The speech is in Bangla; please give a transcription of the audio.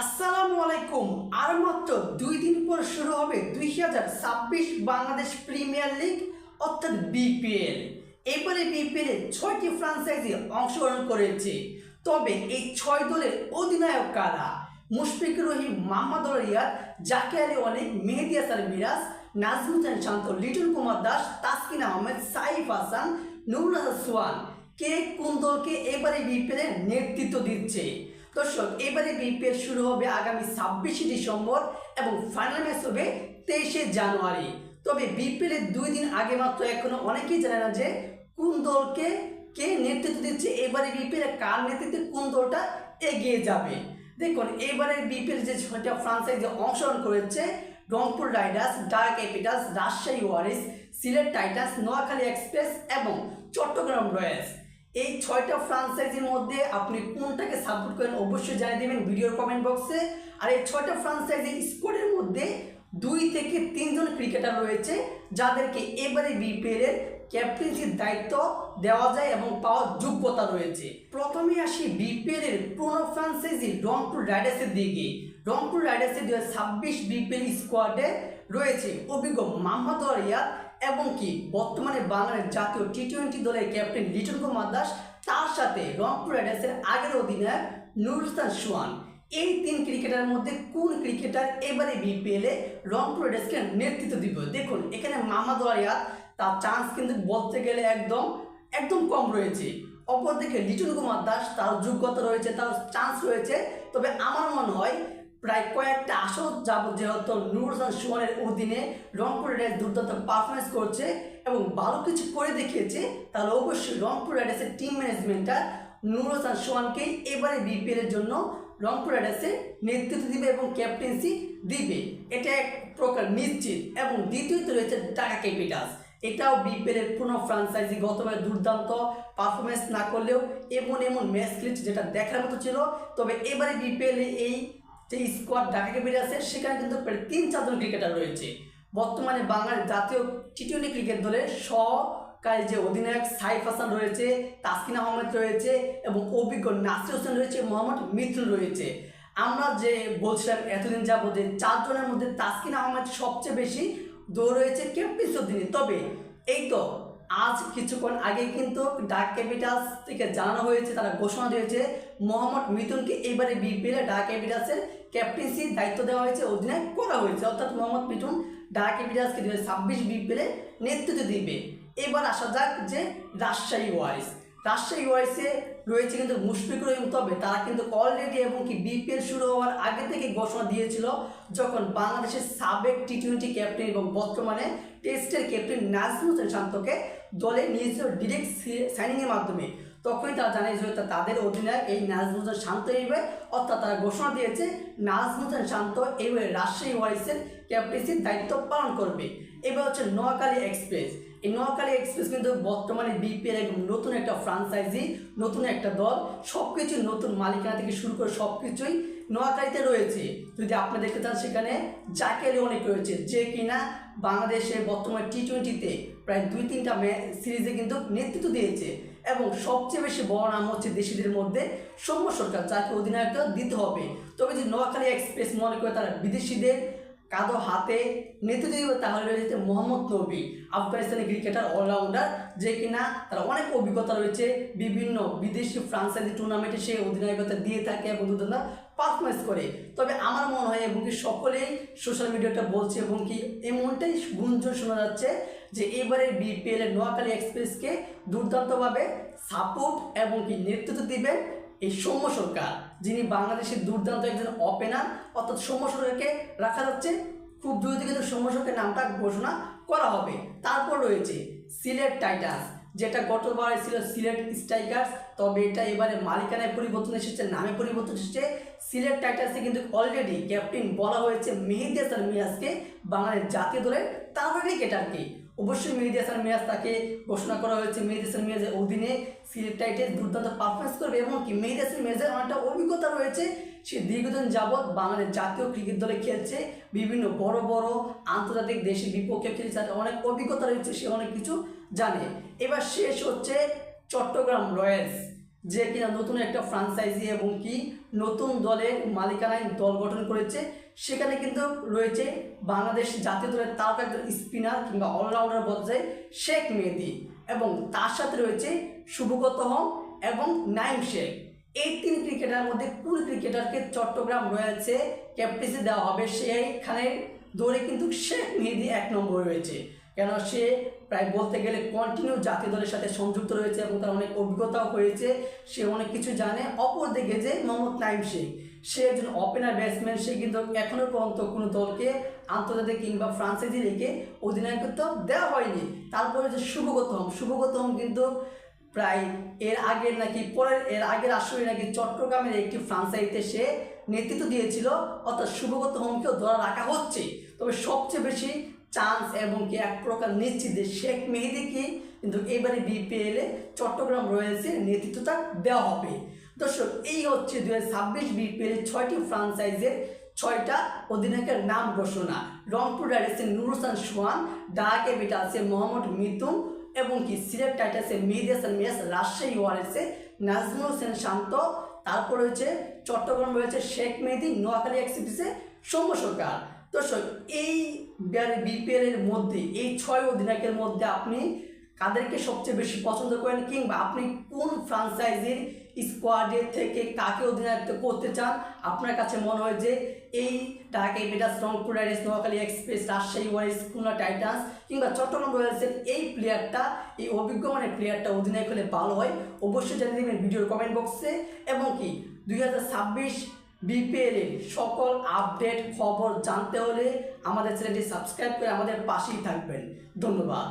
আসসালামু আলাইকুম। আর মাত্র দুই দিন পর শুরু হবে দুই হাজার ছাব্বিশ বাংলাদেশ প্রিমিয়ার লিগ, অর্থাৎ বিপিএল। এবারে বিপিএল ছয়টি ফ্রাঞ্চাইজি অংশগ্রহণ করেছে। তবে এই ছয় দলের অধিনায়ক কারা? মুশফিকুর রহিম মোহাম্মদ রিয়াদ জাকে আলী অনেক, মেহেদি হাসান মিরাজ নাজমুদ্দিন শান্ত, লিটন কুমার দাস, তাসকিন আহমেদ, সাইফ হাসান, নুরুল হাসান কে কোন দলকে এবারে বিপিএল এর নেতৃত্ব দিচ্ছে? দর্শক, এবারে বিপিএল শুরু হবে আগামী ছাব্বিশে ডিসেম্বর এবং ফাইনাল ম্যাচ হবে তেইশে জানুয়ারি। তবে বিপিএল এর দুই দিন আগে মাত্র এখনও অনেকেই জানে না যে কোন দলকে কে নেতৃত্ব দিচ্ছে, এবারে বিপিএল কার নেতৃত্বে কোন দলটা এগিয়ে যাবে। দেখুন, এবারে বিপিএল যে ছয়টা যে অংশগ্রহণ করেছে, Rangpur Riders, Dhaka Capitals, Rajshahi Warriors, Sylhet Titans Noakhali express এবং চট্টগ্রাম রয়্যালস। এই ছয়টা ফ্রাঞ্চাইজির মধ্যে আপনি কোনটাকে সাপোর্ট করেন অবশ্যই জানিয়ে দেবেন ভিডিওর কমেন্ট বক্সে আর এই ছয়টা ফ্রাঞ্চাইজি স্কোরের মধ্যে দুই থেকে তিনজন ক্রিকেটার রয়েছে, যাদেরকে এবারে বিপিএল এর ক্যাপ্টেন্সির দায়িত্ব দেওয়া যায় এবং পাওয়ার যোগ্যতা রয়েছে। প্রথমে আসি বিপিএল এর পুরনো ফ্রাঞ্চাইজি রংপুর রাইডার্সের দিকে। রংপুর রাইডার্সের দু হাজার ছাব্বিশ বিপিএল স্কোয়াডে রয়েছে অভিজ্ঞ মোহাম্মদ রিয়াদ এবং কি বর্তমানে বাংলাদেশ জাতীয় টি টোয়েন্টি দলের ক্যাপ্টেন লিটন কুমার দাস, তার সাথে রংপুর রাইডার্সের আগের অধিনায়ক নুরুল সোয়ান। এই তিন ক্রিকেটারের মধ্যে কোন ক্রিকেটার এবারে বিপিএল রংপুর রাইডার্সকে নেতৃত্ব দিব? দেখুন, এখানে মাহমুদ রিয়াদ তার চান্স কিন্তু বলতে গেলে একদম একদম কম রয়েছে। অপরদিকে লিটন কুমার দাস, তার যোগ্যতা রয়েছে, তার চান্স রয়েছে। তবে আমার মনে হয় প্রায় কয়েকটা আসর যাব যেহেতু নুর হাসান সুমনের অধীনে রংপুর রাইডার্স দুর্দান্ত পারফরমেন্স করছে এবং ভালো কিছু করে দেখিয়েছে, তাহলে অবশ্যই রংপুর রাইডার্সের টিম ম্যানেজমেন্টটা নুর হাসান সোহানকেই এবারে বিপিএল এর জন্য রংপুর রাইডার্সের নেতৃত্ব দিবে এবং ক্যাপ্টেন্সি দিবে। এটা এক প্রকার নিশ্চিত। এবং দ্বিতীয়ত রয়েছে ঢাকা ক্যাপিটালস এটাও বিপিএল এর পুরনো ফ্রাঞ্চাইজি গতবার দুর্দান্ত পারফরমেন্স না করলেও এমন এমন ম্যাচ খেলেছে যেটা দেখার মতো ছিল। তবে এবারে বিপিএল এই যে স্কোয়াড ঢাকা ক্যাপিটালসে সেখানে কিন্তু প্রায় তিন চারজন ক্রিকেটার রয়েছে। বর্তমানে বাংলাদেশ জাতীয় টি টোয়েন্টি ক্রিকেট দলের সহকারী যে অধিনায়ক সাইফ হাসান রয়েছে, তাসকিন আহমেদ রয়েছে এবং অভিজ্ঞ নাসির হোসেন রয়েছে, মোহাম্মদ মিথুল রয়েছে। আমরা যে বলছিলাম, এতদিন যাব যে চারজনের মধ্যে তাসকিন আহমেদ সবচেয়ে বেশি দৌড় রয়েছে অধীনে। তবে এই তো, আজ কিছুক্ষণ আগে কিন্তু ডাক ক্যাপিটালস থেকে জানানো হয়েছে, তারা ঘোষণা দিয়েছে, মোহাম্মদ মিথুনকে এবারে বিপিএল ডাক ক্যাপিটালসের ক্যাপ্টেন্সির দায়িত্ব দেওয়া হয়েছে, অধিনায়ক করা হয়েছে। অর্থাৎ মোহাম্মদ মিথুন ডাক ক্যাপিটালসকে দু হাজার ছাব্বিশ বিপিএলে নেতৃত্ব দিবে। এবার আসা যাক যে রাজশাহী ওয়ারিস। রাজশাহী ওয়ারিসে রয়েছে কিন্তু মুশফিকুর রহিম, তবে তারা কিন্তু অলরেডি এবং কি বিপিএল শুরু হওয়ার আগে থেকে ঘোষণা দিয়েছিল, যখন বাংলাদেশের সাবেক টি টোয়েন্টি ক্যাপ্টেন এবং বর্তমানে টেস্টের ক্যাপ্টেন নাজমুল হোসেন শান্তকে দলে নিয়েছিল ডিরেক্ট সাইনিংয়ের মাধ্যমে। তখনই তারা জানিয়েছিল তাদের অধিনায়ক এই নাজমুল হোসেন শান্ত হিসেবে অর্থাৎ তারা ঘোষণা দিয়েছে নাজমুল হোসেন শান্ত এইভাবে রাজশাহী ওয়ারিসের ক্যাপ্টেন্সির দায়িত্ব পালন করবে। এবার হচ্ছে নোয়াখালী এক্সপ্রেস। এই নোয়াখালী এক্সপ্রেস কিন্তু বর্তমানে বিপিএল একদম নতুন একটা ফ্রাঞ্চাইজি নতুন একটা দল সব কিছুই নতুন মালিকানা থেকে শুরু করে সব কিছুই নোয়াখালীতে রয়েছে। যদি আপনি দেখতে চান সেখানে জাকেলি অনেক রয়েছে, যে কিনা বাংলাদেশে বর্তমানে টি টোয়েন্টিতে প্রায় দুই তিনটা সিরিজে কিন্তু নেতৃত্ব দিয়েছে। এবং সবচেয়ে বেশি বড় নাম হচ্ছে দেশিদের মধ্যে সৌম্য সরকার, যাকে অধিনায়কটা দিতে হবে। তবে যদি নোয়াখালী এক্সপ্রেস মনে করে তারা বিদেশিদের কাঁধো হাতে। নেতৃত্ব দিবে তাহলে রয়েছে মোহাম্মদ নবী, আফগানিস্তানি ক্রিকেটার, অলরাউন্ডার, যে কিনা তার অনেক অভিজ্ঞতা রয়েছে। বিভিন্ন বিদেশি ফ্রান্সাইজি টুর্নামেন্টে সে অধিনায়কতা দিয়ে থাকে এবং দুর্দান্ত পারফরমেন্স করে। তবে আমার মনে হয় এবং কি সকলেই সোশ্যাল মিডিয়াটা বলছে এবং কি এমনটাই গুঞ্জন শোনা যাচ্ছে যে এবারে বিপিএল এর নোয়াখালী এক্সপ্রেসকে দুর্দান্তভাবে সাপোর্ট এবং কি নেতৃত্ব দিবেন এই সৌম্য সরকার, যিনি বাংলাদেশের দুর্দান্ত একজন ওপেনার অর্থাৎ সৌম্য সরকারকে রাখা যাচ্ছে, খুব দ্রুত কিন্তু সৌম্য সরকারের নামটা ঘোষণা করা হবে। তারপর রয়েছে সিলেট টাইটান্স, যেটা গতবারে ছিল সিলেট স্ট্রাইকার্স, তবে এটা এবারে মালিকানায় পরিবর্তন এসেছে, নামে পরিবর্তন এসেছে। সিলেট টাইটান্সে কিন্তু অলরেডি ক্যাপ্টেন বলা হয়েছে মেহেদি হাসান মিরাজকে বাংলাদেশ জাতীয় দলের তারপরে ক্রিকেটারকে অবশ্যই মেহেদি হাসান তাকে ঘোষণা করা হয়েছে। মেহেদি হাসান মিরাজের অধীনে সিলেট টাইটান্স দুর্দান্ত পারফরমেন্স করবে এমনকি মেহেদি হাসান অনেকটা অভিজ্ঞতা রয়েছে। সে দীর্ঘদিন যাবৎ বাংলাদেশ জাতীয় ক্রিকেট দলে খেলছে। বিভিন্ন বড় বড় আন্তর্জাতিক দেশের বিপক্ষে খেলছে তার অনেক অভিজ্ঞতা রয়েছে, সে অনেক কিছু জানে। এবার শেষ হচ্ছে চট্টগ্রাম রয়্যালস। যে কিনা নতুন একটা ফ্রাঞ্চাইজি এবং কি নতুন দলের মালিকানায় দল গঠন করেছে, সেখানে কিন্তু রয়েছে বাংলাদেশ জাতীয় দলের তারকা একজন স্পিনার কিংবা অলরাউন্ডার যায় শেখ মেহেদি। এবং তার সাথে রয়েছে শুভগত হম এবং নাইম শেখ। এই তিন ক্রিকেটারের মধ্যে কোন ক্রিকেটারকে চট্টগ্রাম রয়্যালসে ক্যাপ্টেন্সি দেওয়া হবে। সেইখানে দৌড়ে কিন্তু শেখ মেহেদি এক নম্বর রয়েছে। কেন? সে প্রায় বলতে গেলে কন্টিনিউ জাতীয় দলের সাথে সংযুক্ত রয়েছে এবং তার অনেক অভিজ্ঞতাও হয়েছে। সে অনেক কিছু জানে। অপর দিকে যে মোহাম্মদ নাইম শেখ, সে একজন ওপেনার ব্যাটসম্যান সে কিন্তু এখনও পর্যন্ত কোনো দলকে আন্তর্জাতিক কিংবা ফ্রান্সাইজি রেখে অধিনায়কত্ব দেওয়া হয়নি। তারপরে যে শুভগতম শুভগতম কিন্তু প্রায় এর আগের নাকি পরের, এর আগের আসরে নাকি চট্টগ্রামের একটি ফ্রান্সাইজিতে সে নেতৃত্ব দিয়েছিল। অর্থাৎ শুভগত হোমকেও ধরা রাখা হচ্ছে। তবে সবচেয়ে বেশি চান্স এবং কি এক প্রকার নিশ্চিত যে শেখ মেহেদিকে কিন্তু এবারে বিপিএলে চট্টগ্রাম রয়্যালসের নেতৃত্বটা দেওয়া হবে। দর্শক, এই হচ্ছে দু হাজার ছাব্বিশ বিপিএল ছয়টি ফ্রাঞ্চাইজের ছয়টা অধিনায়কের নাম ঘোষণা। রংপুর রাইডার্সের নুর হোসেন সোহান ঢাকা ক্যাপিটালসে মোহাম্মদ মিতুম এবং কি সিলেট টাইটাসে মেহেদি হাসান মিয়াস, রাজশাহী ওয়ারেসে নাজমুল হোসেন শান্ত। তারপর রয়েছে চট্টগ্রাম রয়েছে শেখ মেহেদি নোয়াখালী এক্সিপিসে সৌম্য সরকার। দর্শক এই বিপিএল এর মধ্যে, এই ছয় অধিনায়কের মধ্যে আপনি কাদেরকে সবচেয়ে বেশি পছন্দ করেন কিংবা আপনি কোন ফ্রাঞ্চাইজির স্কোয়াডের থেকে কাকে অধিনায়িত্ব করতে চান? আপনার কাছে মনে হয় যে এই Dhaka Capitals Rangpur Riders Noakhali Express Rajshahi Warriors Khulna Titans কিংবা চট্টগ্রাম রয়্যালসের এই প্লেয়ারটা এই অভিজ্ঞ মানের প্লেয়ারটা অধিনায়ক হলে ভালো হয়। অবশ্যই জানিয়ে দেবেন ভিডিওর কমেন্ট বক্সে এবং কি, দুই হাজার ছাব্বিশ বিপিএল এর সকল আপডেট খবর জানতে হলে আমাদের চ্যানেলটি সাবস্ক্রাইব করে আমাদের পাশেই থাকবেন। ধন্যবাদ।